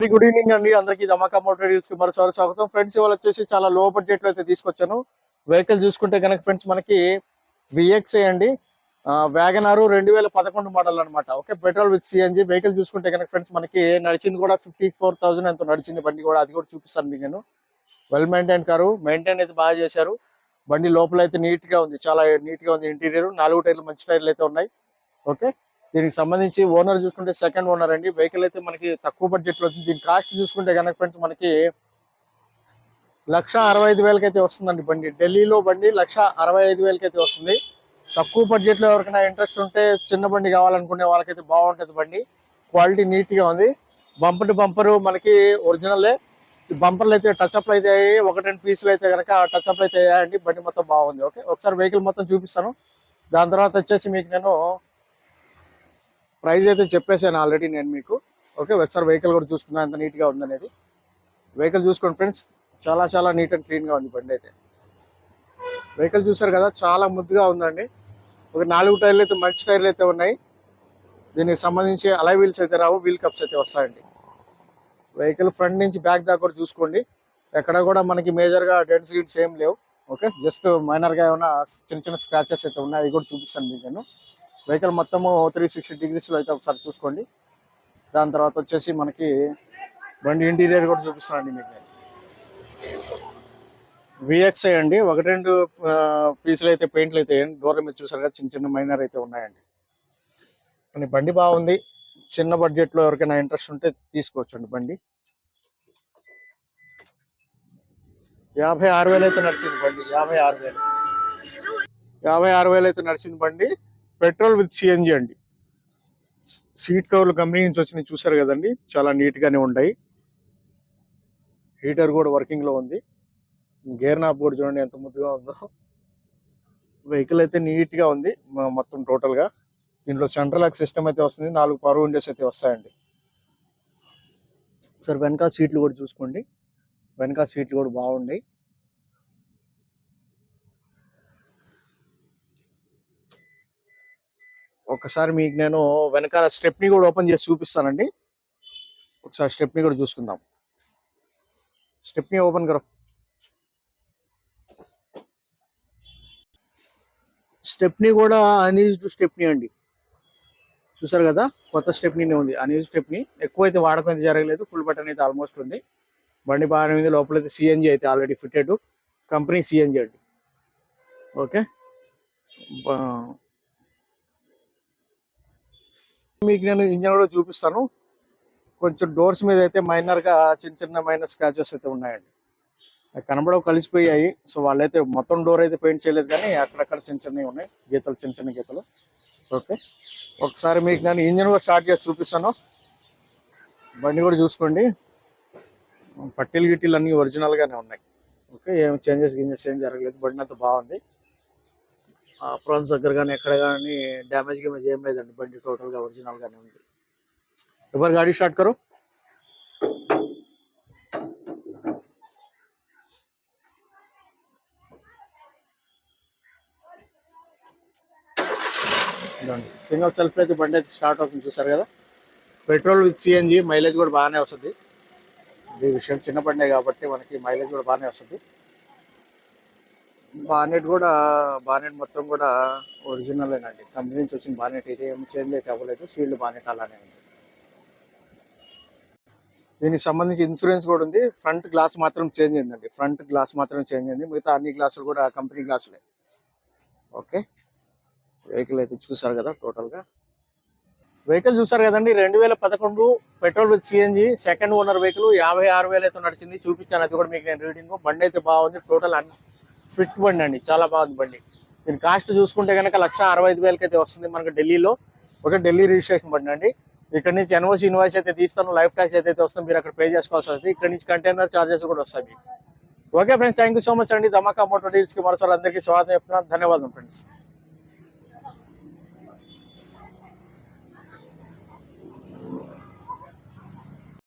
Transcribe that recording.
Good evening అండి. అందరికీ ధమాకా motor న్యూస్కి మరోసారి స్వాగతం. ఫ్రెండ్స్ ఇవాళ వచ్చేసి చాలా లో బడ్జెట్లో అయితే తీసుకొచ్చాను. వెహికల్ చూసుకుంటే కనుక ఫ్రెండ్స్ మనకి విఎక్సే అండి. వ్యాగనారు రెండు వేల పదకొండు మోడల్ అనమాట okay petrol with CNG vehicle చూసుకుంటే కనుక ఫ్రెండ్స్ మనకి నడిచింది కూడా ఫిఫ్టీ ఫోర్ థౌసండ్ ఎంతో నడిచింది బండి కూడా. అది కూడా చూపిస్తాను మీకు నేను వెల్ మెయింటైన్ కారు. మెయింటైన్ అయితే బాగా చేశారు. బండి లోపల అయితే నీట్గా ఉంది. చాలా నీట్గా ఉంది. ఇంటీరియర్ నాలుగు టైర్లు మంచి టైర్లు అయితే ఉన్నాయి. ఓకే దీనికి సంబంధించి ఓనర్ చూసుకుంటే సెకండ్ ఓనర్ అండి. వెహికల్ అయితే మనకి తక్కువ బడ్జెట్లో వస్తుంది. దీని కాస్ట్ చూసుకుంటే కనుక ఫ్రెండ్స్ మనకి లక్ష అరవై ఐదు వేలకి అయితే వస్తుందండి బండి. ఢిల్లీలో బండి లక్ష అరవై ఐదు వేలకి అయితే వస్తుంది. తక్కువ బడ్జెట్లో ఎవరికైనా ఇంట్రెస్ట్ ఉంటే చిన్న బండి కావాలనుకునే వాళ్ళకైతే బాగుంటుంది బండి. క్వాలిటీ నీట్గా ఉంది. బంపర్ టు బంపర్ మనకి ఒరిజినలే బంపర్లు అయితే టచ్అప్లు అయితే అయ్యాయి. ఒకటి రెండు పీసులు అయితే కనుక టచ్అప్లు అయితే అయ్యాయండి. బండి మొత్తం బాగుంది. ఓకే ఒకసారి వెహికల్ మొత్తం చూపిస్తాను. దాని తర్వాత వచ్చేసి మీకు నేను ప్రైస్ అయితే చెప్పేసాను ఆల్రెడీ నేను మీకు. ఓకే ఒకసారి వెహికల్ కూడా చూసుకున్నాను ఎంత నీట్గా ఉందనేది. వెహికల్ చూసుకోండి ఫ్రెండ్స్. చాలా చాలా నీట్ అండ్ క్లీన్గా ఉంది బండి అయితే. వెహికల్ చూసారు కదా చాలా ముద్దుగా ఉందండి. ఒక నాలుగు టైర్లు అయితే మంచి టైర్లు అయితే ఉన్నాయి. దీనికి సంబంధించి అలై వీల్స్ అయితే రావు వీల్ కప్స్ అయితే వస్తాయండి. వెహికల్ ఫ్రంట్ నుంచి బ్యాక్ దాకా కూడా చూసుకోండి. ఎక్కడ కూడా మనకి మేజర్గా డెంట్స్ గిట్స్ ఏం లేవు. ఓకే జస్ట్ మైనర్గా ఏమైనా చిన్న చిన్న స్క్రాచెస్ అయితే ఉన్నాయి అవి కూడా చూపిస్తాను మీకు నేను. వెహికల్ మొత్తము త్రీ సిక్స్టీ డిగ్రీస్లో అయితే ఒకసారి చూసుకోండి. దాని తర్వాత వచ్చేసి మనకి బండి ఇంటీరియర్ కూడా చూపిస్తానండి మీకు. నేను విఎక్స్ఐ అండి. ఒకటి రెండు పీసులు అయితే పెయింట్లు అయితే డోర్ల మీద చూసారు కదా చిన్న చిన్న మైనర్ అయితే ఉన్నాయండి. కానీ బండి బాగుంది. చిన్న బడ్జెట్లో ఎవరికైనా ఇంట్రెస్ట్ ఉంటే తీసుకోవచ్చండి బండి. యాభై ఆరు వేలు అయితే నడిచింది బండి. యాభై ఆరు వేలు. యాభై ఆరు వేలు అయితే నడిచింది బండి. పెట్రోల్ విత్ సిఎన్జి అండి. సీట్ కవర్లు కంపెనీ నుంచి వచ్చినాయి చూసారు కదండి చాలా నీట్గానే ఉంటాయి. ఉన్నాయి హీటర్ కూడా వర్కింగ్లో ఉంది. గేర్ నాప్ కూడా చూడండి ఎంత ముద్దుగా ఉందో. వెహికల్ అయితే నీట్గా ఉంది మొత్తం టోటల్గా దీంట్లో సెంట్రల్ లాక్ సిస్టమ్ అయితే వస్తుంది నాలుగు పవర్ విండోస్ అయితే వస్తాయండి. సార్ వెనక సీట్లు కూడా చూసుకోండి. వెనక సీట్లు కూడా బాగున్నాయి. ఒకసారి మీకు నేను వెనకాల స్టెప్ని కూడా ఓపెన్ చేసి చూపిస్తానండి. ఒకసారి స్టెప్ని కూడా చూసుకుందాం. స్టెప్ని ఓపెన్ కరో. స్టెప్ని కూడా అన్యూజ్డ్ స్టెప్ని అండి. చూసారు కదా? కొత్త స్టెప్నీనే ఉంది. Unused stepney. ఎక్కువ అయితే వాడకం అయితే జరగలేదు. ఫుల్ బటన్ అయితే ఆల్మోస్ట్ ఉంది. బండి బాగానే ఉంది. లోపల అయితే సిఎన్జి అయితే ఆల్రెడీ ఫిట్టెడ్. కంపెనీ సిఎన్జి అండి. ఓకే? మీకు నేను ఇంజన్ కూడా చూపిస్తాను. కొంచెం డోర్స్ మీద అయితే మైనర్గా చిన్న చిన్న మైనర్ స్క్రాచెస్ అయితే ఉన్నాయండి. కనబడవు కలిసిపోయాయి. సో వాళ్ళైతే మొత్తం డోర్ అయితే పెయింట్ చేయలేదు కానీ అక్కడక్కడ చిన్న చిన్నవి ఉన్నాయి. గీతలు చిన్న చిన్న గీతలు. ఓకే. ఒకసారి మీకు నేను ఇంజన్ కూడా స్టార్ట్ చేసి చూపిస్తాను. బండి కూడా చూసుకోండి. పట్టీలు గిట్టీలు అన్నీ ఒరిజినల్గానే ఉన్నాయి. ఓకే ఏం చేంజెస్ గింజెస్ ఏం జరగలేదు. బండి అంతా బాగుంది. ప్రాన్స్ దగ్గర కానీ ఎక్కడ కానీ డ్యామేజ్ గేమేజ్ ఏం లేదండి. బండి టోటల్గా ఒరిజినల్గానే ఒరిజినల్ ఉంది. ఎవరు గాడి స్టార్ట్ కరో? సింగల్ సెల్ఫ్ అయితే బండి అయితే స్టార్ట్ అవుతుంది చూసారు కదా? పెట్రోల్ విత్ సిఎన్జి మైలేజ్ కూడా బాగానే వస్తుంది. ఈ విషయం చిన్న బండే కాబట్టి మనకి మైలేజ్ కూడా బాగానే వస్తుంది. బానెట్ కూడా బానెట్ మొత్తం కూడా ఒరిజినల్ అండి కంపెనీ నుంచి వచ్చిన బానెట్ ఇది ఏం చేంజ్ అయితే అవ్వలేదు. సీల్డ్ బానెట్ అలానే ఉంది. దీనికి సంబంధించి ఇన్సూరెన్స్ కూడా ఉంది. ఫ్రంట్ గ్లాస్ మాత్రం చేంజ్ అయిందండి. ఫ్రంట్ గ్లాస్ మాత్రం చేంజ్ అయింది. మిగతా అన్ని గ్లాసులు కూడా కంపెనీ గ్లాసులే. ఓకే. వెహికల్ అయితే చూసారు కదా టోటల్గా వెహికల్ చూసారు కదండి. రెండు వేల పదకొండు petrol with CNG second owner vehicle యాభై ఆరు వేలు అయితే నడిచింది. చూపించాను అది కూడా మీకు నేను రీడింగ్ బండి అయితే బాగుంది. టోటల్ అన్ని ఫిట్ బండి అండి చాలా బాగుంది బండి. దీని కాస్ట్ చూసుకుంటే కనుక లక్ష అరవై ఐదు వేలకైతే వస్తుంది మనకు ఢిల్లీలో. ఒక ఢిల్లీ రిజిస్ట్రేషన్ బండి అండి. ఇక్కడ నుంచి ఎన్ఓసి ఇన్వాయిస్ అయితే తీస్తాను లైఫ్ ట్యాక్స్ అయితే వస్తుంది మీరు అక్కడ పే చేసుకోవాల్సి వస్తుంది. ఇక్కడ నుంచి కంటైనర్ చార్జెస్ కూడా వస్తాయి. Okay friends thank you so much అండి. ధమాకా మోటో డీల్స్కి మరోసారి అందరికీ స్వాగతం చెప్తున్నాను. ధన్యవాదం ఫ్రెండ్స్.